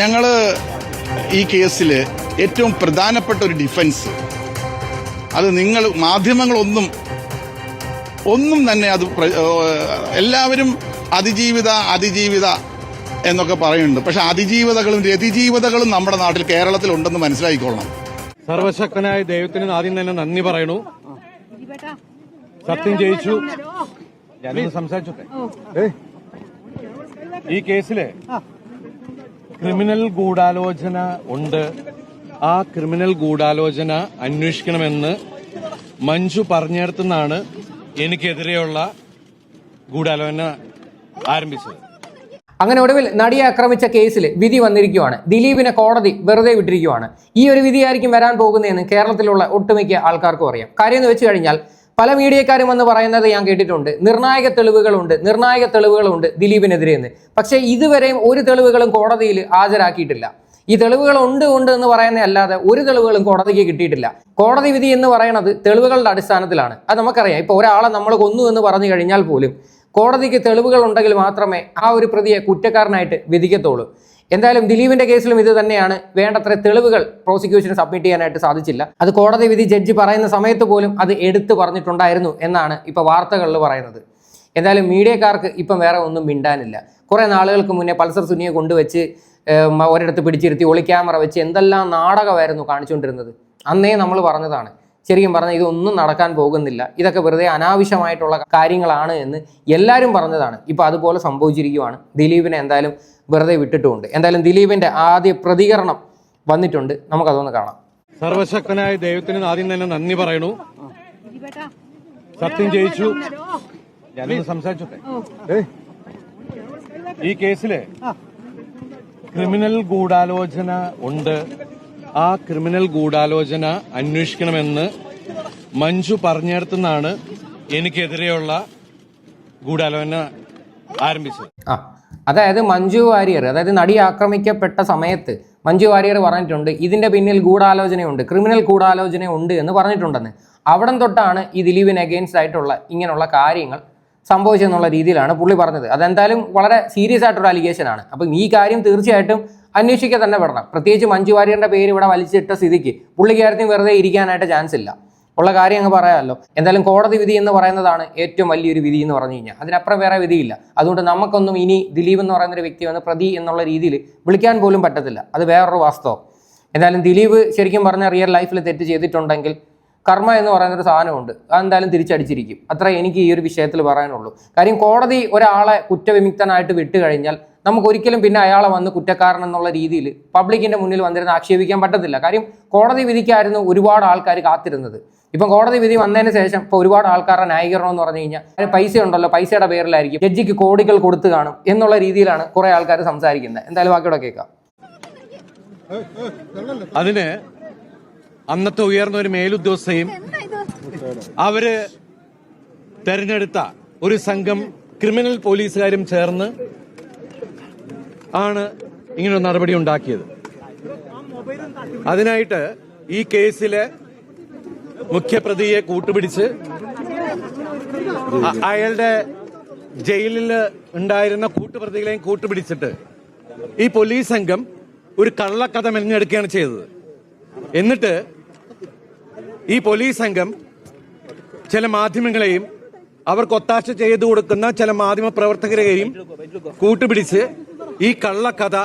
ഞങ്ങൾ ഈ കേസിൽ ഏറ്റവും പ്രധാനപ്പെട്ട ഒരു ഡിഫൻസ്. അത് നിങ്ങൾ മാധ്യമങ്ങളൊന്നും ഒന്നും തന്നെ അത് എല്ലാവരും അതിജീവിത അതിജീവിത എന്നൊക്കെ പറയുന്നുണ്ട്. പക്ഷെ അതിജീവിതകളും രതിജീവിതകളും നമ്മുടെ നാട്ടിൽ കേരളത്തിൽ ഉണ്ടെന്ന് മനസ്സിലാക്കിക്കൊള്ളണം സർവശക്തനായ ദൈവത്തിന് ആദ്യം തന്നെ നന്ദി പറയണു. സത്യം ജയിച്ചു. സംസാരിച്ചു സംസാരിച്ചോട്ടെ. ഈ കേസിൽ ക്രിമിനൽ ഗൂഢാലോചന ഉണ്ട്. ആ ക്രിമിനൽ ഗൂഢാലോചന അന്വേഷിക്കണമെന്ന് മഞ്ജു പറഞ്ഞിടത്തുനിന്നാണ് എനിക്കെതിരെയുള്ള ഗൂഢാലോചന ആരംഭിച്ചത്. അങ്ങനെ ഒടുവിൽ നടിയെ ആക്രമിച്ച കേസിൽ വിധി വന്നിരിക്കുകയാണ് ദിലീപിനെ കോടതി വെറുതെ വിട്ടിരിക്കുകയാണ് ഈ ഒരു വിധിയായിരിക്കും വരാൻ പോകുന്നതെന്ന് കേരളത്തിലുള്ള ഒട്ടുമിക്ക ആൾക്കാർക്കും അറിയാം. കാര്യം എന്ന് വെച്ച് കഴിഞ്ഞാൽ പല മീഡിയക്കാരും വന്ന് പറയുന്നത് ഞാൻ കേട്ടിട്ടുണ്ട്. നിർണായക തെളിവുകളുണ്ട് നിർണായക തെളിവുകളുണ്ട് ദിലീപിനെതിരെ എന്ന്. പക്ഷേ ഇതുവരെയും ഒരു തെളിവുകളും കോടതിയിൽ ഹാജരാക്കിയിട്ടില്ല. ഈ തെളിവുകൾ ഉണ്ട് ഉണ്ട് എന്ന് പറയുന്ന അല്ലാതെ ഒരു തെളിവുകളും കോടതിക്ക് കിട്ടിയിട്ടില്ല. കോടതി വിധി എന്ന് പറയുന്നത് തെളിവുകളുടെ അടിസ്ഥാനത്തിലാണ്. അത് നമുക്കറിയാം. ഇപ്പോൾ ഒരാളെ നമ്മൾ കൊന്നു എന്ന് പറഞ്ഞു കഴിഞ്ഞാൽ പോലും കോടതിക്ക് തെളിവുകൾ ഉണ്ടെങ്കിൽ മാത്രമേ ആ ഒരു പ്രതിയെ കുറ്റക്കാരനായിട്ട് വിധിക്കത്തുള്ളൂ. എന്തായാലും ദിലീപിന്റെ കേസിലും ഇത് തന്നെയാണ്. വേണ്ടത്ര തെളിവുകൾ പ്രോസിക്യൂഷന് സബ്മിറ്റ് ചെയ്യാനായിട്ട് സാധിച്ചില്ല. അത് കോടതി വിധി ജഡ്ജി പറയുന്ന സമയത്ത് പോലും അത് എടുത്തു പറഞ്ഞിട്ടുണ്ടായിരുന്നു എന്നാണ് ഇപ്പോൾ വാർത്തകളിൽ പറയുന്നത്. എന്തായാലും മീഡിയക്കാർക്ക് ഇപ്പം വേറെ ഒന്നും മിണ്ടാനില്ല. കുറേ നാളുകൾക്ക് മുന്നേ പൾസർ സുനിയെ കൊണ്ടുവച്ച് ഒരിടത്ത് പിടിച്ചിരുത്തി ഒളി ക്യാമറ വെച്ച് എന്തെല്ലാം നാടകമായിരുന്നു കാണിച്ചുകൊണ്ടിരുന്നത്. അന്നേ നമ്മൾ പറഞ്ഞതാണ്. ശരിക്കും പറഞ്ഞാൽ ഇതൊന്നും നടക്കാൻ പോകുന്നില്ല. ഇതൊക്കെ വെറുതെ അനാവശ്യമായിട്ടുള്ള കാര്യങ്ങളാണ് എന്ന് എല്ലാവരും പറഞ്ഞതാണ്. ഇപ്പോൾ അതുപോലെ സംഭവിച്ചിരിക്കുവാണ്. ദിലീപിനെ എന്തായാലും വെറുതെ വിട്ടിട്ടുമുണ്ട്. എന്തായാലും ദിലീപിന്റെ ആദ്യ പ്രതികരണം വന്നിട്ടുണ്ട്. നമുക്കതൊന്ന് കാണാം. സർവശക്തനായ ദൈവത്തിന് ആദ്യം തന്നെ നന്ദി പറയണു സത്യം ജയിച്ചു. ഞാനൊന്ന് സംസാരിച്ചോട്ടെ. ഈ കേസിൽ ക്രിമിനൽ ഗൂഢാലോചന ഉണ്ട്. ആ ക്രിമിനൽ ഗൂഢാലോചന അന്വേഷിക്കണമെന്ന് മഞ്ജു പറഞ്ഞിടത്തുനിന്നാണ് എനിക്കെതിരെയുള്ള ഗൂഢാലോചന ആരംഭിച്ചത്. ആ അതായത് മഞ്ജു വാര്യർ അതായത് നടി ആക്രമിക്കപ്പെട്ട സമയത്ത് മഞ്ജു വാര്യർ പറഞ്ഞിട്ടുണ്ട് ഇതിന്റെ പിന്നിൽ ഗൂഢാലോചനയുണ്ട് ക്രിമിനൽ ഗൂഢാലോചന ഉണ്ട് എന്ന് പറഞ്ഞിട്ടുണ്ടെന്ന്. അവിടം തൊട്ടാണ് ഈ ദിലീപിന് അഗെയിൻസ്റ്റ് ആയിട്ടുള്ള ഇങ്ങനെയുള്ള കാര്യങ്ങൾ സംഭവിച്ചെന്നുള്ള രീതിയിലാണ് പുള്ളി പറഞ്ഞത്. അതെന്തായാലും വളരെ സീരിയസ് ആയിട്ടൊരു അലിഗേഷൻ ആണ്. അപ്പം ഈ കാര്യം തീർച്ചയായിട്ടും അന്വേഷിക്കുക തന്നെ പെടണം പ്രത്യേകിച്ച് മഞ്ജു വാര്യറിന്റെ പേര് ഇവിടെ വലിച്ചിട്ട സ്ഥിതിക്ക് പുള്ളിക്കാരത്തിന് വെറുതെ ഇരിക്കാനായിട്ട് ചാൻസ് ഇല്ല. ഉള്ള കാര്യം അങ്ങ് പറയാമല്ലോ. എന്തായാലും കോടതി വിധി എന്ന് പറയുന്നതാണ് ഏറ്റവും വലിയൊരു വിധി എന്ന് പറഞ്ഞു കഴിഞ്ഞാൽ. അതിനപ്പുറം വേറെ വിധിയില്ല. അതുകൊണ്ട് നമുക്കൊന്നും ഇനി ദിലീപ് എന്ന് പറയുന്ന ഒരു വ്യക്തി വന്ന് പ്രതി എന്നുള്ള രീതിയിൽ വിളിക്കാൻ പോലും പറ്റത്തില്ല. അത് വേറൊരു വാസ്തവം. എന്തായാലും ദിലീപ് ശരിക്കും പറഞ്ഞ റിയൽ ലൈഫിൽ തെറ്റ് ചെയ്തിട്ടുണ്ടെങ്കിൽ കർമ്മ എന്ന് പറയുന്നൊരു സാധനമുണ്ട്. അതെന്തായാലും തിരിച്ചടിച്ചിരിക്കും. അത്ര എനിക്ക് ഈ ഒരു വിഷയത്തിൽ പറയാനുള്ളൂ. കാര്യം കോടതി ഒരാളെ കുറ്റവിമുക്തനായിട്ട് വിട്ടു കഴിഞ്ഞാൽ നമുക്ക് ഒരിക്കലും പിന്നെ അയാളെ വന്ന് കുറ്റക്കാരൻ എന്നുള്ള രീതിയിൽ പബ്ലിക്കിന്റെ മുന്നിൽ വന്നിരുന്ന് ആക്ഷേപിക്കാൻ പറ്റത്തില്ല. കാര്യം കോടതി വിധിക്കായിരുന്നു ഒരുപാട് ആൾക്കാർ കാത്തിരുന്നത്. ഇപ്പം കോടതി വിധി വന്നതിന് ശേഷം ഇപ്പോൾ ഒരുപാട് ആൾക്കാരുടെ ന്യായീകരണം എന്ന് പറഞ്ഞു കഴിഞ്ഞാൽ പൈസ ഉണ്ടല്ലോ പൈസയുടെ പേരിലായിരിക്കും ജഡ്ജിക്ക് കോടികൾ കൊടുത്തു കാണും എന്നുള്ള രീതിയിലാണ് കുറേ ആൾക്കാർ സംസാരിക്കുന്നത്. എന്തായാലും ബാക്കിയോടെ കേൾക്കാം. അതിന് അന്നത്തെ ഉയർന്ന ഒരു മേലുദ്യോഗസ്ഥയും അവർ തെരഞ്ഞെടുത്ത ഒരു സംഘം ക്രിമിനൽ പോലീസുകാരും ചേർന്ന് ആണ് ഇങ്ങനെ ഒരു നടപടി ഉണ്ടാക്കിയത്. അതിനായിട്ട് ഈ കേസിലെ മുഖ്യപ്രതിയെ കൂട്ടുപിടിച്ച് അയാളുടെ ജയിലിൽ ഉണ്ടായിരുന്ന കൂട്ടുപ്രതികളെയും കൂട്ടുപിടിച്ചിട്ട് ഈ പോലീസ് സംഘം ഒരു കള്ളക്കഥ മെനഞ്ഞെടുക്കുകയാണ് ചെയ്തത്. എന്നിട്ട് ഈ പോലീസ് സംഘം ചില മാധ്യമങ്ങളെയും അവർക്ക് ഒത്താശ ചെയ്തു കൊടുക്കുന്ന ചില മാധ്യമ പ്രവർത്തകരെയും കൂട്ടുപിടിച്ച് ഈ കള്ളക്കഥ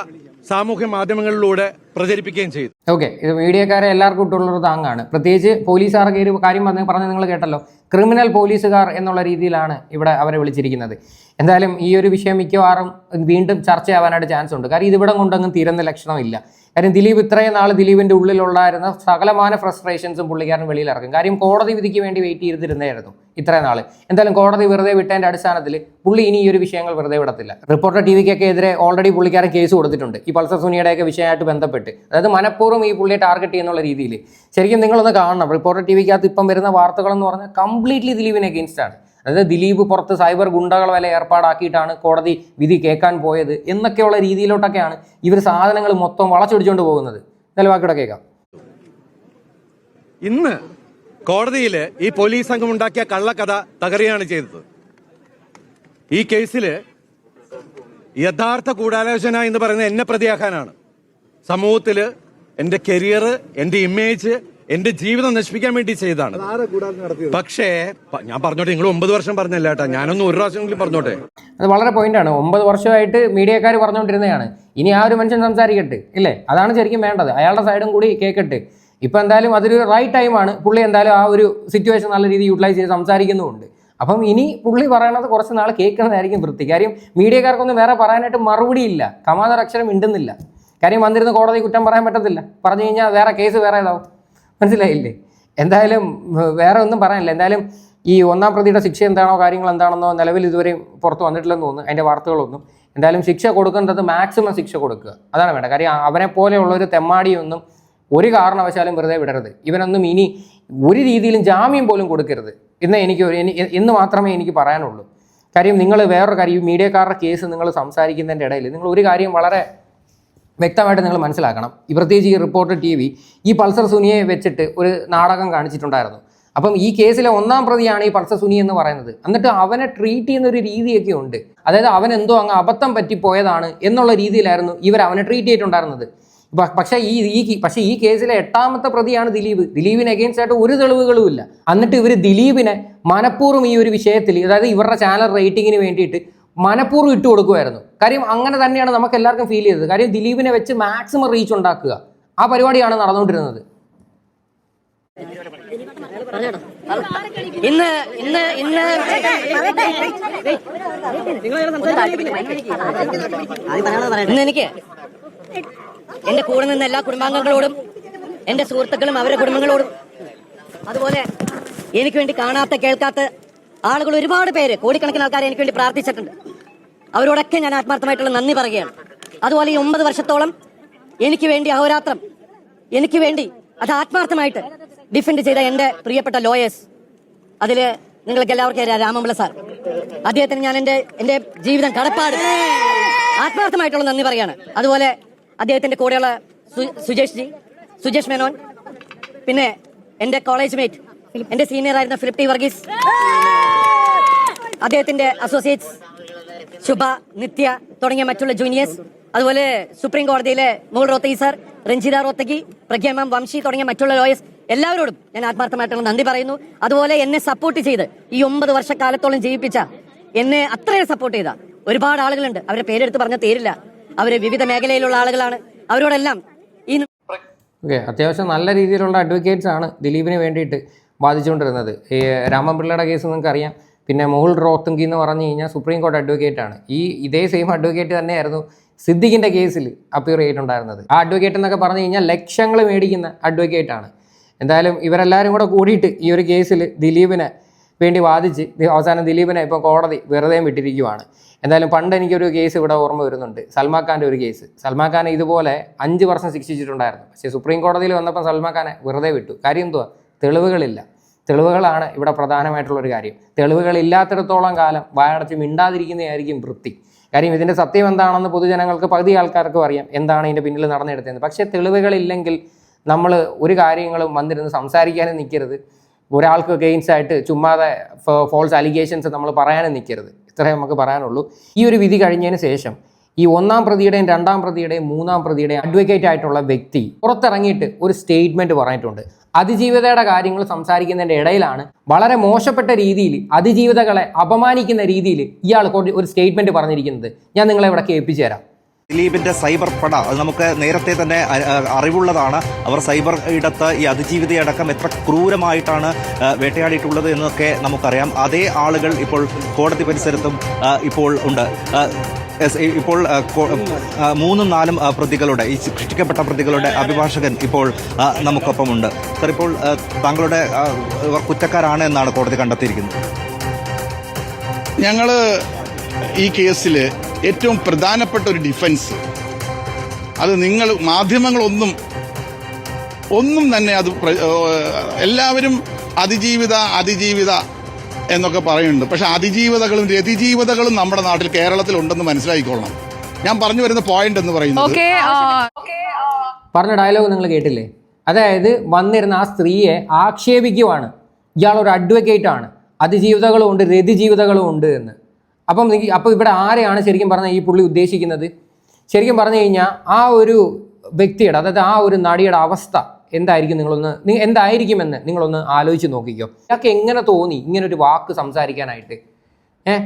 സാമൂഹ്യ മാധ്യമങ്ങളിലൂടെ പ്രചരിപ്പിക്കുകയും ചെയ്തു. ഓക്കെ ഇത് മീഡിയക്കാരെ എല്ലാവർക്കും ഇട്ടുള്ളൊരു താങ്ങാണ്. പ്രത്യേകിച്ച് പോലീസുകാർക്ക് ഒരു കാര്യം പറഞ്ഞ് പറഞ്ഞ് നിങ്ങൾ കേട്ടല്ലോ. ക്രിമിനൽ പോലീസുകാർ എന്നുള്ള രീതിയിലാണ് ഇവിടെ അവരെ വിളിച്ചിരിക്കുന്നത്. എന്തായാലും ഈ ഒരു വിഷയം മിക്കവാറും വീണ്ടും ചർച്ചയാവാനായിട്ട് ചാൻസ് ഉണ്ട്. കാരണം ഇതിവിടെ കൊണ്ടൊന്നും തീരുന്ന ലക്ഷണമില്ല. കാര്യം ദിലീപ് ഇത്രയും നാൾ ദിലീപിന്റെ ഉള്ളിലുണ്ടായിരുന്ന സകലമാന ഫ്രസ്ട്രേഷൻസും പുള്ളിക്കാരൻ വെളിയിലിറക്കും. കാര്യം കോടതി വിധിക്ക് വേണ്ടി വെയിറ്റ് ചെയ്തിരുന്നായിരുന്നു ഇത്രയും നാൾ എന്തായാലും കോടതി വെറുതെ വിട്ടതിന്റെ അടിസ്ഥാനത്തിൽ പുള്ളി ഇനി ഈ ഒരു വിഷയങ്ങൾ വെറുതെ വിടത്തില്ല. റിപ്പോർട്ടർ ടി വിക്കൊക്കെ എതിരെ ഓൾറെഡി പുള്ളിക്കാരൻ കേസ് കൊടുത്തിട്ടുണ്ട്. ഈ പൾസർ സുനിയുടെയൊക്കെ വിഷയമായിട്ട് ബന്ധപ്പെട്ട്. അതായത് മനഃപൂർവം ഈ പുള്ളിയെ ടാർഗറ്റ് ചെയ്യുന്നുള്ള രീതിയിൽ. ശരിക്കും നിങ്ങളൊന്ന് കാണണം. റിപ്പോർട്ടർ ടി വിക്കകത്ത് ഇപ്പം വരുന്ന വാർത്തകളെന്ന് പറഞ്ഞാൽ കംപ്ലീറ്റ്ലി ദിലീപിന് അഗെയിൻസ്റ്റ് ആണ്. അതായത് ദിലീപ് പുറത്ത് സൈബർ ഗുണ്ടകൾ വരെ ഏർപ്പാടാക്കിയിട്ടാണ് കോടതി വിധി കേൾക്കാൻ പോയത് എന്നൊക്കെയുള്ള രീതിയിലോട്ടൊക്കെയാണ് ഇവർ സാധനങ്ങൾ മൊത്തം വളച്ചൊടിച്ചുകൊണ്ട് പോകുന്നത്. നിലവാക്കിയുടെ കേൾക്കാം. ഇന്ന് കോടതിയിൽ ഈ പോലീസ് സംഘം ഉണ്ടാക്കിയ കള്ളക്കഥ തകരുകയാണ് ചെയ്തത്. ഈ കേസിൽ യഥാർത്ഥ ഗൂഢാലോചന എന്ന് പറയുന്നത് എന്നെ പ്രതിയാക്കാനാണ്. സമൂഹത്തിൽ എന്റെ കരിയർ എന്റെ ഇമേജ് എന്റെ ജീവിതം നശിപ്പിക്കാൻ വേണ്ടി ചെയ്തതാണ്. പക്ഷേ ഞാൻ പറഞ്ഞോട്ടെ നിങ്ങൾ ഒമ്പത് വർഷം പറഞ്ഞല്ല കേട്ടാ ഞാനൊന്ന് ഒരു പ്രാവശ്യമെങ്കിലും പറഞ്ഞോട്ടെ? അത് വളരെ പോയിന്റാണ്. ഒമ്പത് വർഷമായിട്ട് മീഡിയക്കാർ പറഞ്ഞുകൊണ്ടിരുന്നതാണ്. ഇനി ആ ഒരു മനുഷ്യൻ സംസാരിക്കട്ടെ ഇല്ലേ? അതാണ് ശരിക്കും വേണ്ടത്. അയാളുടെ സൈഡും കൂടി കേൾക്കട്ടെ ഇപ്പം എന്തായാലും അതൊരു റൈറ്റ് ടൈമാണ് പുള്ളി എന്തായാലും ആ ഒരു സിറ്റുവേഷൻ നല്ല രീതിയിൽ യൂട്ടിലൈസ് ചെയ്ത് സംസാരിക്കുന്നുമുണ്ട്. അപ്പം ഇനി പുള്ളി പറയണത് കുറച്ച് നാൾ കേൾക്കുന്നതായിരിക്കും വൃത്തി. കാര്യം മീഡിയക്കാർക്കൊന്നും വേറെ പറയാനായിട്ട് മറുപടി ഇല്ല. കമാതർ അക്ഷരം മിണ്ടുന്നില്ല. കാര്യം വന്നിരുന്ന കോടതി കുറ്റം പറയാൻ പറ്റത്തില്ല. പറഞ്ഞു കഴിഞ്ഞാൽ വേറെ കേസ് വേറെ ഏതാവും? മനസ്സിലായില്ലേ? എന്തായാലും വേറെ ഒന്നും പറയാനില്ല. എന്തായാലും ഈ ഒന്നാം പ്രതിയുടെ ശിക്ഷ എന്താണോ കാര്യങ്ങൾ എന്താണെന്നോ നിലവിൽ ഇതുവരെയും പുറത്ത് വന്നിട്ടില്ലെന്ന് തോന്നുന്നു. അതിന്റെ വാർത്തകളൊന്നും. എന്തായാലും ശിക്ഷ കൊടുക്കേണ്ടത് മാക്സിമം ശിക്ഷ കൊടുക്കുക. അതാണ് വേണ്ടത്. കാര്യം അവനെ പോലെയുള്ള ഒരു തെമ്മാടിയൊന്നും ഒരു കാരണവശാലും വെറുതെ വിടരുത്. ഇവനൊന്നും ഇനി ഒരു രീതിയിലും ജാമ്യം പോലും കൊടുക്കരുത്. എന്ന് എനിക്ക് ഇന്ന് മാത്രമേ എനിക്ക് പറയാനുള്ളൂ. കാര്യം നിങ്ങൾ വേറൊരു കാര്യം ഈ മീഡിയക്കാരുടെ കേസ് നിങ്ങൾ സംസാരിക്കുന്നതിന്റെ ഇടയിൽ നിങ്ങൾ ഒരു കാര്യം വളരെ വ്യക്തമായിട്ട് നിങ്ങൾ മനസ്സിലാക്കണം. ഈ പ്രത്യേകിച്ച് ഈ റിപ്പോർട്ട് ടി വി ഈ പൾസർ സുനിയെ വെച്ചിട്ട് ഒരു നാടകം കാണിച്ചിട്ടുണ്ടായിരുന്നു. അപ്പം ഈ കേസിലെ ഒന്നാം പ്രതിയാണ് ഈ പൾസർ സുനി എന്ന് പറയുന്നത്. എന്നിട്ട് അവനെ ട്രീറ്റ് ചെയ്യുന്ന ഒരു രീതിയൊക്കെ ഉണ്ട്. അതായത് അവൻ എന്തോ അങ്ങ് അബദ്ധം പറ്റിപ്പോയതാണ് എന്നുള്ള രീതിയിലായിരുന്നു ഇവർ അവനെ ട്രീറ്റ് ചെയ്തിട്ടുണ്ടായിരുന്നത്. പക്ഷേ ഈ ഈ പക്ഷേ ഈ കേസിലെ എട്ടാമത്തെ പ്രതിയാണ് ദിലീപ്. ദിലീപിന് അഗെയിൻസ്റ്റ് ആയിട്ട് ഒരു തെളിവുകളുമില്ല. എന്നിട്ട് ഇവർ ദിലീപിനെ മനഃപൂർവം ഈ ഒരു വിഷയത്തിൽ അതായത് ഇവരുടെ ചാനൽ റേറ്റിങ്ങിന് വേണ്ടിയിട്ട് മനഃപൂർവം ഇട്ട് കൊടുക്കുമായിരുന്നു. കാര്യം അങ്ങനെ തന്നെയാണ് നമുക്ക് എല്ലാവർക്കും ഫീൽ ചെയ്തത്. കാര്യം ദിലീപിനെ വെച്ച് മാക്സിമം റീച്ച് ഉണ്ടാക്കുക. ആ പരിപാടിയാണ് നടന്നുകൊണ്ടിരുന്നത്. ഇന്ന് ഇന്ന് ഇന്ന് ഇന്ന് എനിക്ക് എന്റെ കൂടെ നിന്ന് എല്ലാ കുടുംബാംഗങ്ങളോടും എന്റെ സുഹൃത്തുക്കളും അവരുടെ കുടുംബങ്ങളോടും അതുപോലെ എനിക്ക് വേണ്ടി കാണാത്ത കേൾക്കാത്ത ആളുകൾ ഒരുപാട് പേര് കോടിക്കണക്കിന് ആൾക്കാർ എനിക്ക് വേണ്ടി പ്രാർത്ഥിച്ചിട്ടുണ്ട്. അവരോടൊക്കെ ഞാൻ ആത്മാർത്ഥമായിട്ടുള്ള നന്ദി പറയുകയാണ്. അതുപോലെ ഈ ഒമ്പത് വർഷത്തോളം എനിക്ക് വേണ്ടി അഹോരാത്രം എനിക്ക് വേണ്ടി അത് ആത്മാർത്ഥമായിട്ട് ഡിഫെൻഡ് ചെയ്ത എന്റെ പ്രിയപ്പെട്ട ലോയേഴ്സ് അതിൽ നിങ്ങൾക്ക് എല്ലാവർക്കും അറിയാം സാർ. അദ്ദേഹത്തിന് ഞാൻ എന്റെ എന്റെ ജീവിതം കടപ്പാട്. ആത്മാർത്ഥമായിട്ടുള്ള നന്ദി പറയാണ് അതുപോലെ അദ്ദേഹത്തിന്റെ കൂടെയുള്ള സുജേഷ് ജി സുജേഷ് മേനോൻ പിന്നെ എന്റെ കോളേജ് മേറ്റ് എന്റെ സീനിയർ ആയിരുന്ന ഫിലിപ്പ് ടി വർഗീസ് അദ്ദേഹത്തിന്റെ അസോസിയേറ്റ്സ് ശുഭ നിത്യ തുടങ്ങിയ മറ്റുള്ള ജൂനിയേഴ്സ് അതുപോലെ സുപ്രീം കോടതിയിലെ മുകൾ റോത്തഗി സാർ രഞ്ജിത റോത്തഗി പ്രഖ്യാമം വംശി തുടങ്ങിയ മറ്റുള്ള ലോയേഴ്സ് എല്ലാവരോടും ഞാൻ ആത്മാർത്ഥമായിട്ടുള്ള നന്ദി പറയുന്നു. അതുപോലെ എന്നെ സപ്പോർട്ട് ചെയ്ത് ഈ ഒമ്പത് വർഷക്കാലത്തോളം ജീവിപ്പിച്ച എന്നെ അത്രയും സപ്പോർട്ട് ചെയ്ത ഒരുപാട് ആളുകളുണ്ട്. അവരെ പേരെടുത്ത് പറഞ്ഞ തീരില്ല അവർ വിവിധ മേഖലയിലുള്ള ആളുകളാണ്. അവരോടെല്ലാം ഈ ഓക്കെ അത്യാവശ്യം നല്ല രീതിയിലുള്ള അഡ്വക്കേറ്റ്സ് ആണ് ദിലീപിന് വേണ്ടിയിട്ട് ബാധിച്ചുകൊണ്ടിരുന്നത്. ഈ രാമൻപിള്ളയുടെ കേസ് നിങ്ങൾക്ക് അറിയാം. പിന്നെ മോഹുൽ റോത്തുങ്കി എന്ന് പറഞ്ഞു കഴിഞ്ഞാൽ സുപ്രീം കോടതി അഡ്വക്കേറ്റ് ആണ്. ഈ ഇതേ സെയിം അഡ്വക്കേറ്റ് തന്നെയായിരുന്നു സിദ്ദിഖിന്റെ കേസിൽ അപ്പീർ ചെയ്തിട്ടുണ്ടായിരുന്നത്. ആ അഡ്വക്കേറ്റ് എന്നൊക്കെ പറഞ്ഞു കഴിഞ്ഞാൽ ലക്ഷങ്ങൾ മേടിക്കുന്ന അഡ്വക്കേറ്റ് ആണ്. എന്തായാലും ഇവരെല്ലാവരും കൂടെ കൂടിയിട്ട് ഈ ഒരു കേസിൽ ദിലീപിനെ വേണ്ടി വാദിച്ച് അവസാനം ദിലീപിനെ ഇപ്പോൾ കോടതി വെറുതെ വിട്ടിരിക്കുവാണ്. എന്തായാലും പണ്ട് എനിക്കൊരു കേസ് ഇവിടെ ഓർമ്മ വരുന്നുണ്ട്. സൽമാ ഖാന്റെ ഒരു കേസ് സൽമാൻ ഖാനെ ഇതുപോലെ അഞ്ച് വർഷം ശിക്ഷിച്ചിട്ടുണ്ടായിരുന്നു. പക്ഷേ സുപ്രീം കോടതിയിൽ വന്നപ്പോൾ സൽമാൻ ഖാനെ വെറുതെ വിട്ടു. കാര്യം എന്തുവാ? തെളിവുകളില്ല. തെളിവുകളാണ് ഇവിടെ പ്രധാനമായിട്ടുള്ള ഒരു കാര്യം. തെളിവുകളില്ലാത്തിടത്തോളം കാലം വായടച്ച് മിണ്ടാതിരിക്കുന്നതായിരിക്കും വൃത്തി. കാര്യം ഇതിന്റെ സത്യം എന്താണെന്ന് പൊതുജനങ്ങൾക്ക് പകുതി ആൾക്കാർക്കും അറിയാം എന്താണ് ഇതിന്റെ പിന്നിൽ നടന്നെടുത്തത് പക്ഷേ തെളിവുകളില്ലെങ്കിൽ നമ്മൾ ഒരു കാര്യങ്ങളും വന്നിരുന്ന് സംസാരിക്കാനും നിൽക്കരുത് ഒരാൾക്ക് ഗെയിൻസായിട്ട് ചുമ്മാതെ ഫോൾസ് അലിഗേഷൻസ് നമ്മൾ പറയാനും നിൽക്കരുത് ഇത്രേ നമുക്ക് പറയാനുള്ളൂ. ഈ ഒരു വിധി കഴിഞ്ഞതിന് ശേഷം ഈ ഒന്നാം പ്രതിയുടെയും രണ്ടാം പ്രതിയുടെയും മൂന്നാം പ്രതിയുടെയും അഡ്വക്കേറ്റ് ആയിട്ടുള്ള വ്യക്തി പുറത്തിറങ്ങിയിട്ട് ഒരു സ്റ്റേറ്റ്മെന്റ് പറഞ്ഞിട്ടുണ്ട്. അതിജീവിതയുടെ കാര്യങ്ങൾ സംസാരിക്കുന്നതിന്റെ ഇടയിലാണ് വളരെ മോശപ്പെട്ട രീതിയിൽ അതിജീവിതകളെ അപമാനിക്കുന്ന രീതിയിൽ ഇയാൾ ഒരു സ്റ്റേറ്റ്മെന്റ് പറഞ്ഞിരിക്കുന്നത്. ഞാൻ നിങ്ങളെ ഇവിടെ കേൾപ്പിച്ചു തരാം. ദിലീപിന്റെ സൈബർ പട. അത് നമുക്ക് നേരത്തെ തന്നെ അറിവുള്ളതാണ്. അവർ സൈബർ ഇടത്ത് ഈ അതിജീവിതയടക്കം എത്ര ക്രൂരമായിട്ടാണ് വേട്ടയാടിയിട്ടുള്ളത് എന്നൊക്കെ നമുക്കറിയാം. അതേ ആളുകൾ ഇപ്പോൾ കോടതി പരിസരത്തും ഇപ്പോൾ ഉണ്ട്. ഇപ്പോൾ മൂന്നും നാലും പ്രതികളുടെ ഈ ശിക്ഷിക്കപ്പെട്ട പ്രതികളുടെ അഭിഭാഷകൻ ഇപ്പോൾ നമുക്കൊപ്പമുണ്ട്. സർ ഇപ്പോൾ താങ്കളുടെ കുറ്റക്കാരാണ് എന്നാണ് കോടതി കണ്ടെത്തിയിരിക്കുന്നത്. ഞങ്ങൾ ഈ കേസിൽ ഏറ്റവും പ്രധാനപ്പെട്ട ഒരു ഡിഫൻസ് അത് നിങ്ങൾ മാധ്യമങ്ങളൊന്നും ഒന്നും തന്നെ അത് എല്ലാവരും അതിജീവിത അതിജീവിത എന്നൊക്കെ പറയുന്നുണ്ട്. പക്ഷെ അതിജീവിതകളും രതിജീവിതകളും നമ്മുടെ നാട്ടിൽ കേരളത്തിൽ ഉണ്ടെന്ന് മനസ്സിലാക്കിക്കൊള്ളണം ഞാൻ പറഞ്ഞു വരുന്ന പോയിന്റ് എന്ന് പറയുന്നത് ഓക്കെ പറഞ്ഞ ഡയലോഗ് നിങ്ങൾ കേട്ടില്ലേ? അതായത് വന്നിരുന്ന ആ സ്ത്രീയെ ആക്ഷേപിക്കുവാണ്. ഇയാൾ ഒരു അഡ്വക്കേറ്റ് ആണ്. അതിജീവിതകളും ഉണ്ട് രതിജീവിതകളും ഉണ്ട് എന്ന്. അപ്പം അപ്പോൾ അപ്പം ഇവിടെ ആരെയാണ് ശരിക്കും പറഞ്ഞാൽ ഈ പുള്ളി ഉദ്ദേശിക്കുന്നത്? ശരിക്കും പറഞ്ഞു കഴിഞ്ഞാൽ ആ ഒരു വ്യക്തിയുടെ അതായത് ആ ഒരു നടിയുടെ അവസ്ഥ എന്തായിരിക്കും നിങ്ങളൊന്ന് എന്തായിരിക്കുമെന്ന് നിങ്ങളൊന്ന് ആലോചിച്ച് നോക്കിക്കോ. ഇയാൾക്ക് എങ്ങനെ തോന്നി ഇങ്ങനെ ഒരു വാക്ക് സംസാരിക്കാനായിട്ട്? ഏ?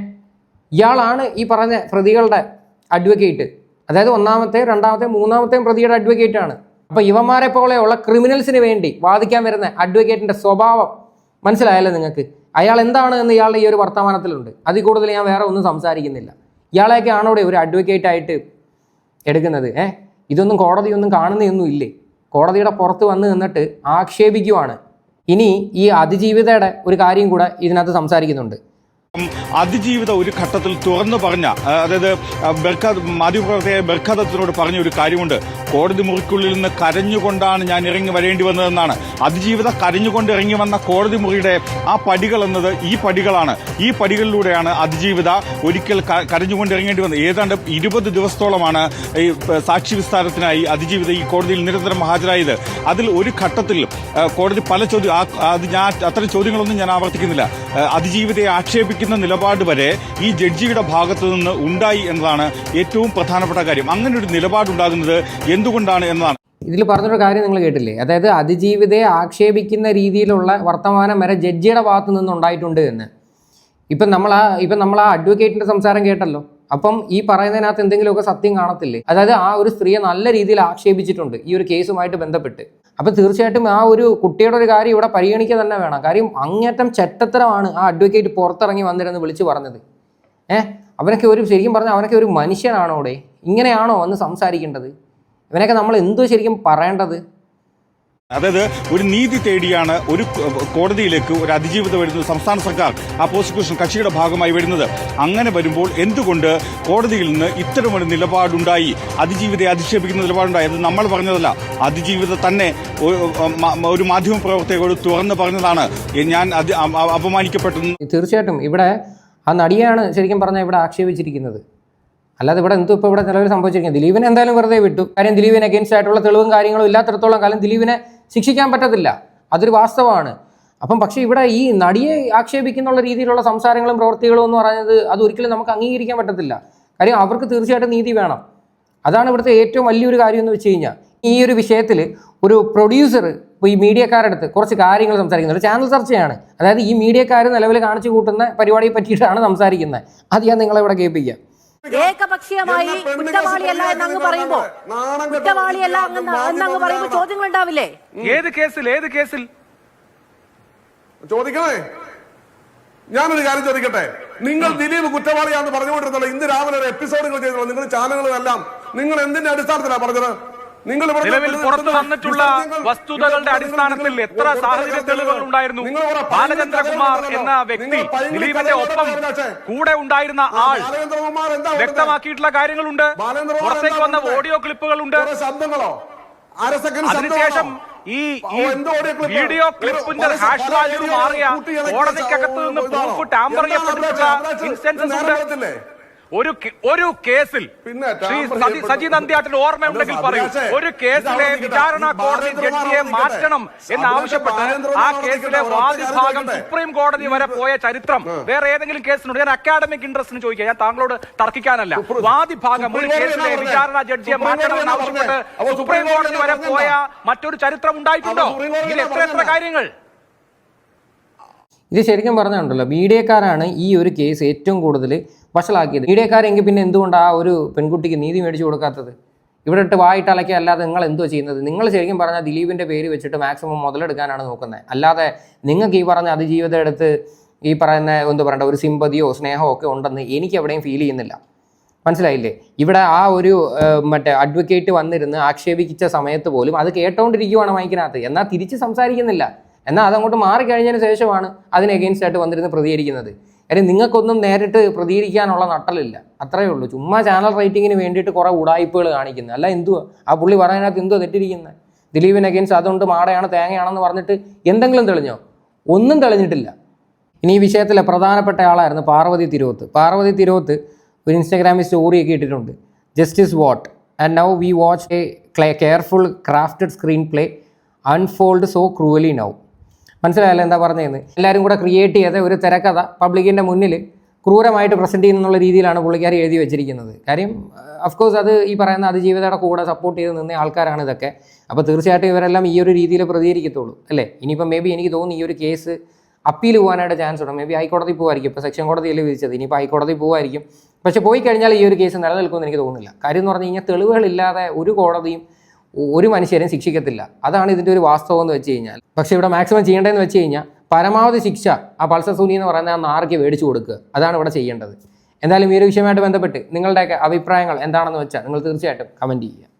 ഇയാളാണ് ഈ പറഞ്ഞ പ്രതികളുടെ അഡ്വക്കേറ്റ് അതായത് ഒന്നാമത്തെ രണ്ടാമത്തെ മൂന്നാമത്തെ പ്രതിയുടെ അഡ്വക്കേറ്റ് ആണ്. അപ്പോൾ ഇവന്മാരെ പോലെയുള്ള ക്രിമിനൽസിന് വേണ്ടി വാദിക്കാൻ വരുന്ന അഡ്വക്കേറ്റിന്റെ സ്വഭാവം മനസ്സിലായല്ലോ നിങ്ങൾക്ക്? അയാൾ എന്താണ് എന്ന് ഇയാളുടെ ഈ ഒരു വർത്തമാനത്തിലുണ്ട്. അതിൽ കൂടുതൽ ഞാൻ വേറെ ഒന്നും സംസാരിക്കുന്നില്ല. ഇയാളെയൊക്കെ ആണോ ഒരു അഡ്വക്കേറ്റ് ആയിട്ട് എടുക്കുന്നത്? ഏ? ഇതൊന്നും കോടതിയൊന്നും കാണുന്നതൊന്നും ഇല്ലേ? കോടതിയുടെ പുറത്ത് വന്ന് നിന്നിട്ട് ആക്ഷേപിക്കുവാണ്. ഇനി ഈ അതിജീവിതയുടെ ഒരു കാര്യം കൂടെ ഇതിനകത്ത് സംസാരിക്കുന്നുണ്ട്. അതിജീവിത ഒരു ഘട്ടത്തിൽ തുറന്നു പറഞ്ഞ അതായത് ബർഖാദ് മാധ്യമപ്രവർത്തക ബർഖാദത്തിനോട് പറഞ്ഞ ഒരു കാര്യമുണ്ട്. കോടതി മുറിക്കുള്ളിൽ നിന്ന് കരഞ്ഞുകൊണ്ടാണ് ഞാൻ ഇറങ്ങി വരേണ്ടി വന്നതെന്നാണ്. അതിജീവിത കരഞ്ഞുകൊണ്ട് ഇറങ്ങി വന്ന കോടതി മുറിയുടെ ആ പടികൾ എന്നത് ഈ പടികളാണ്. ഈ പടികളിലൂടെയാണ് അതിജീവിത ഒരിക്കൽ കരഞ്ഞുകൊണ്ട് ഇറങ്ങേണ്ടി വന്നത്. ഏതാണ്ട് ഇരുപത് ദിവസത്തോളമാണ് ഈ സാക്ഷി വിസ്താരത്തിനായി അതിജീവിത ഈ കോടതിയിൽ നിരന്തരം ഹാജരായത്. അതിൽ ഒരു ഘട്ടത്തിൽ കോടതി പല ചോദ്യം അത് ഞാൻ അത്തരം ചോദ്യങ്ങളൊന്നും ഞാൻ ആവർത്തിക്കുന്നില്ല. അതിജീവിതയെ ആക്ഷേപിക്കുന്ന നിലപാട് വരെ ഈ ജഡ്ജിയുടെ ഭാഗത്തു നിന്ന് ഉണ്ടായി എന്നതാണ് ഏറ്റവും പ്രധാനപ്പെട്ട കാര്യം. അങ്ങനെ ഒരു നിലപാടുണ്ടാകുന്നത് എന്തുകൊണ്ടാണ് എന്നതാണ്. ഇതിൽ പറഞ്ഞൊരു കാര്യം നിങ്ങൾ കേട്ടില്ലേ? അതായത് അതിജീവിതയെ ആക്ഷേപിക്കുന്ന രീതിയിലുള്ള വർത്തമാനം വരെ ജഡ്ജിയുടെ ഭാഗത്തു നിന്ന് ഉണ്ടായിട്ടുണ്ട് എന്ന്. ഇപ്പം നമ്മൾ ആ ഇപ്പം നമ്മൾ ആ അഡ്വക്കേറ്റിന്റെ സംസാരം കേട്ടല്ലോ. അപ്പം ഈ പറയുന്നതിനകത്ത് എന്തെങ്കിലുമൊക്കെ സത്യം കാണത്തില്ലേ? അതായത് ആ ഒരു സ്ത്രീയെ നല്ല രീതിയിൽ ആക്ഷേപിച്ചിട്ടുണ്ട് ഈ ഒരു കേസുമായിട്ട് ബന്ധപ്പെട്ട്. അപ്പം തീർച്ചയായിട്ടും ആ ഒരു കുട്ടിയുടെ ഒരു കാര്യം ഇവിടെ പരിഗണിക്കുക തന്നെ വേണം. കാര്യം അങ്ങേറ്റം ചെറ്റത്തരമാണ് ആ അഡ്വക്കേറ്റ് പുറത്തിറങ്ങി വന്നിരുന്ന് വിളിച്ചു പറഞ്ഞത്. ഏഹ് അവനൊക്കെ ഒരു ശരിക്കും പറഞ്ഞാൽ അവനൊക്കെ ഒരു മനുഷ്യനാണോ അവിടെ ഇങ്ങനെയാണോ വന്ന് സംസാരിക്കേണ്ടത്? ഇവനൊക്കെ നമ്മൾ എന്തോ ശരിക്കും പറയേണ്ടത്? അതായത് ഒരു നീതി തേടിയാണ് ഒരു കോടതിയിലേക്ക് ഒരു അതിജീവിതം വരുന്നത് സംസ്ഥാന സർക്കാർ ആ പ്രോസിക്യൂഷൻ കക്ഷിയുടെ ഭാഗമായി വരുന്നത്. അങ്ങനെ വരുമ്പോൾ എന്തുകൊണ്ട് കോടതിയിൽ നിന്ന് ഇത്തരമൊരു നിലപാടുണ്ടായി? അതിജീവിതയെ അധിക്ഷേപിക്കുന്ന നിലപാടുണ്ടായി? അത് നമ്മൾ പറഞ്ഞതല്ല. അതിജീവിത തന്നെ ഒരു മാധ്യമ പ്രവർത്തകരോട് തുറന്ന് പറഞ്ഞതാണ്. ഞാൻ അത് അ- അ- അപമാനിക്കപ്പെട്ടു. തീർച്ചയായിട്ടും. ഇവിടെ ആ നടിയാണ് ശരിക്കും പറഞ്ഞാൽ ഇവിടെ ആക്ഷേപിച്ചിരിക്കുന്നത്. അല്ലാതെ ഇവിടെ എന്തോ ഇപ്പോൾ ഇവിടെ നിലവിൽ സംഭവിച്ചിരിക്കുന്നത് ദിലീപിനെ എന്തായാലും വെറുതെ വിട്ടു. കാര്യം ദിലീപിന് അഗേൻസ്റ്റ് ആയിട്ടുള്ള തെളിവും കാര്യങ്ങളും ഇല്ലാത്തടത്തോളം കാലം ദിലീപിനെ ശിക്ഷിക്കാൻ പറ്റത്തില്ല. അതൊരു വാസ്തവമാണ്. അപ്പം പക്ഷേ ഇവിടെ ഈ നടിയെ ആക്ഷേപിക്കുന്നുള്ള രീതിയിലുള്ള സംസാരങ്ങളും പ്രവൃത്തികളും എന്ന് പറയുന്നത് അത് ഒരിക്കലും നമുക്ക് അംഗീകരിക്കാൻ പറ്റത്തില്ല. കാര്യം അവർക്ക് തീർച്ചയായിട്ടും നീതി വേണം. അതാണ് ഇവിടുത്തെ ഏറ്റവും വലിയൊരു കാര്യം എന്ന് വെച്ച് കഴിഞ്ഞാൽ ഈ ഒരു വിഷയത്തിൽ ഒരു പ്രൊഡ്യൂസർ ഇപ്പോൾ ഈ മീഡിയക്കാരടുത്ത് കുറച്ച് കാര്യങ്ങൾ സംസാരിക്കുന്നത് ഒരു ചാനൽ ചർച്ചയാണ്. അതായത് ഈ മീഡിയക്കാർ നിലവിൽ കാണിച്ചു കൂട്ടുന്ന പരിപാടിയെ പറ്റിയിട്ടാണ് സംസാരിക്കുന്നത്. അത് ഞാൻ നിങ്ങളെ ഇവിടെ കേൾപ്പിക്കാം. ഏകപക്ഷീയമായി കുറ്റവാളിയല്ല എന്നങ്ങ് പറയുമ്പോ? കുറ്റവാളിയല്ല അങ്ങ് എന്നങ്ങ് പറയുമ്പോ ചോദ്യങ്ങൾ ഉണ്ടാവില്ലേ ഏത് കേസിൽ? ഏത് കേസിൽ? ചോദിക്കണേ? ഞാനൊരു കാര്യം ചോദിക്കട്ടെ? നിങ്ങൾ ദിലീപ് കുറ്റവാളിയാന്ന് പറഞ്ഞുകൊണ്ടിരുന്നല്ലോ ഇന്ന് രാവിലെ ഒരു എപ്പിസോഡുകൾ ചെയ്തല്ലോ നിങ്ങൾ ചാനലുകളെല്ലാം. നിങ്ങൾ എന്തിന്റെ അടിസ്ഥാനത്തിലാണ് പറഞ്ഞത്? നിലവിൽ പുറത്തു വന്നിട്ടുള്ള വസ്തുതകളുടെ അടിസ്ഥാനത്തിൽ എത്ര സാഹചര്യ തെളിവുകൾ ഉണ്ടായിരുന്നു? ബാലചന്ദ്രകുമാർ എന്ന വ്യക്തി ദിലീപിന്റെ ഒപ്പം കൂടെ ഉണ്ടായിരുന്ന ആൾ വ്യക്തമാക്കിയിട്ടുള്ള കാര്യങ്ങളുണ്ട്. പുറത്തേക്ക് വന്ന ഓഡിയോ ക്ലിപ്പുകളുണ്ട്. അതിനുശേഷം ഈ വീഡിയോ ക്ലിപ്പിന്റെ ഹാഷ് വാല്യൂ മാറിയ കോടതിക്കകത്ത് നിന്ന് ടാമ്പർ ചെയ്യപ്പെട്ടിട്ടുള്ള ഇൻസ്റ്റൻസസ് ഉണ്ട്. ഒരു ഒരു കേസിൽ ശ്രീ സജി നന്ദിയാട്ടിന് ഓർമ്മയുണ്ടെങ്കിൽ പറയും. ഒരു കേസിലെ വിചാരണ കോടതി ജഡ്ജിയെ മാറ്റണം എന്ന് എന്നാവശ്യപ്പെട്ട് ആ. കേസിലെ വാദിഭാഗം സുപ്രീം കോടതി വരെ പോയ ചരിത്രം. വേറെ ഏതെങ്കിലും കേസിനുണ്ട്? ഞാൻ അക്കാഡമിക് ഇൻട്രസ്റ്റിന് ചോദിക്കുക ഞാൻ താങ്കളോട് തർക്കിക്കാനല്ല. വാദിഭാഗം ഒരു കേസിലെ വിചാരണ ജഡ്ജിയെ മാറ്റണം എന്ന് മാറ്റണമെന്ന് ആവശ്യപ്പെട്ട്? സുപ്രീം കോടതി വരെ പോയ മറ്റൊരു ചരിത്രം ഉണ്ടായിട്ടുണ്ടോ? ഇതിൽ എത്ര എത്ര കാര്യങ്ങൾ? ഇത് ശരിക്കും പറഞ്ഞുണ്ടല്ലോ മീഡിയക്കാരാണ് ഈ ഒരു കേസ് ഏറ്റവും കൂടുതൽ വഷളാക്കിയത്. മീഡിയക്കാരെങ്കിൽ പിന്നെ എന്തുകൊണ്ട് ആ ഒരു പെൺകുട്ടിക്ക് നീതി മേടിച്ചു കൊടുക്കാത്തത്? ഇവിടെ ഇട്ട് വായിട്ട് അലക്കുക അല്ലാതെ നിങ്ങൾ എന്തോ ചെയ്യുന്നത്? നിങ്ങൾ ശരിക്കും പറഞ്ഞാൽ ദിലീപിന്റെ പേര് വെച്ചിട്ട് മാക്സിമം മുതലെടുക്കാനാണ് നോക്കുന്നത് അല്ലാതെ നിങ്ങൾക്ക് ഈ പറഞ്ഞ അതിജീവിതം എടുത്ത് ഈ പറയുന്ന എന്താ പറയണ്ട ഒരു സിമ്പതിയോ സ്നേഹമോ ഒക്കെ ഉണ്ടെന്ന് എനിക്ക് എവിടെയും ഫീൽ ചെയ്യുന്നില്ല. മനസ്സിലായില്ലേ? ഇവിടെ ആ ഒരു മറ്റേ അഡ്വക്കേറ്റ് വന്നിരുന്ന് ആക്ഷേപിച്ച സമയത്ത് പോലും അത് കേട്ടോണ്ടിരിക്കുവാണ് മൈക്കിനകത്ത്. എന്നാൽ തിരിച്ച് സംസാരിക്കുന്നില്ല. എന്നാൽ അതങ്ങോട്ട് മാറിക്കഴിഞ്ഞതിന് ശേഷമാണ് അതിന് എഗെയിൻസ്റ്റ് ആയിട്ട് വന്നിരുന്ന് പ്രതികരിക്കുന്നത്. കാര്യം നിങ്ങൾക്കൊന്നും നേരിട്ട് പ്രതികരിക്കാനുള്ള നട്ടലില്ല. അത്രയേ ഉള്ളൂ. ചുമ്മാ ചാനൽ റേറ്റിങ്ങിന് വേണ്ടിയിട്ട് കുറേ ഉടായ്പകൾ കാണിക്കുന്നത്. അല്ല എന്തുവാ? ആ പുള്ളി പറയാനകത്ത് എന്തോ തെറ്റിരിക്കുന്നത്? ദിലീപിന് അഗെയിൻസ് അതുകൊണ്ട് മാടയാണ് തേങ്ങയാണെന്ന് പറഞ്ഞിട്ട് എന്തെങ്കിലും തെളിഞ്ഞോ? ഒന്നും തെളിഞ്ഞിട്ടില്ല. ഇനി ഈ വിഷയത്തിലെ പ്രധാനപ്പെട്ട ആളായിരുന്നു പാർവതി തിരുവത്ത് പാർവതി തിരുവത്ത് ഒരു ഇൻസ്റ്റാഗ്രാമിൽ സ്റ്റോറിയൊക്കെ ഇട്ടിട്ടുണ്ട്. Justice what and now we watch a clay careful crafted screenplay unfold so cruelly now മനസ്സിലായല്ലോ എന്താ പറഞ്ഞതെന്ന് എല്ലാവരും കൂടെ ക്രിയേറ്റ് ചെയ്ത ഒരു തിരക്കഥ പബ്ലിക്കിന്റെ മുന്നിൽ ക്രൂരമായിട്ട് പ്രസന്റ് ചെയ്യുന്നുള്ള രീതിയിലാണ് പുള്ളിക്കാരി എഴുതി വെച്ചിരിക്കുന്നത്. കാര്യം അഫ്കോഴ്സ് അത് ഈ പറയുന്ന അതിജീവിതയുടെ കൂടെ സപ്പോർട്ട് ചെയ്ത് നിന്ന ആൾക്കാരാണ് ഇതൊക്കെ. അപ്പോൾ തീർച്ചയായിട്ടും ഇവരെല്ലാം ഈ ഒരു രീതിയിൽ പ്രതികരിക്കത്തുള്ളൂ അല്ലേ? ഇനിയിപ്പം മേ ബി എനിക്ക് തോന്നുന്നു ഈ ഒരു കേസ് അപ്പീൽ പോകാനായിട്ട് ചാൻസ് ഉണ്ട്. മേ ബി ഹൈക്കോടതി പോകുമായിരിക്കും ഇപ്പോൾ സെക്ഷൻ കോടതിയിൽ വിധിച്ചത്. ഇനിയിപ്പോൾ ഹൈക്കോടതി പോകുമായിരിക്കും പക്ഷേ പോയി കഴിഞ്ഞാൽ ഈ ഒരു കേസ് നിലനിൽക്കുമെന്ന് എനിക്ക് തോന്നുന്നില്ല. കാര്യം എന്ന് പറഞ്ഞു കഴിഞ്ഞാൽ തെളിവുകളില്ലാതെ ഒരു കോടതിയും ഒരു മനുഷ്യരെയും ശിക്ഷിക്കത്തില്ല. അതാണ് ഇതിന്റെ ഒരു വാസ്തവം എന്ന് വെച്ച് കഴിഞ്ഞാൽ. പക്ഷേ ഇവിടെ മാക്സിമം ചെയ്യേണ്ടതെന്ന് വെച്ച് കഴിഞ്ഞാൽ പരമാവധി ശിക്ഷ ആ പൾസർ സൂനി എന്ന് പറയുന്ന ആ നാർക്ക് മേടിച്ചു കൊടുക്കുക. അതാണ് ഇവിടെ ചെയ്യേണ്ടത്. എന്തായാലും ഈ ഒരു വിഷയമായിട്ട് ബന്ധപ്പെട്ട് നിങ്ങളുടെയൊക്കെ അഭിപ്രായങ്ങൾ എന്താണെന്ന് വെച്ചാൽ നിങ്ങൾ തീർച്ചയായിട്ടും കമന്റ് ചെയ്യുക.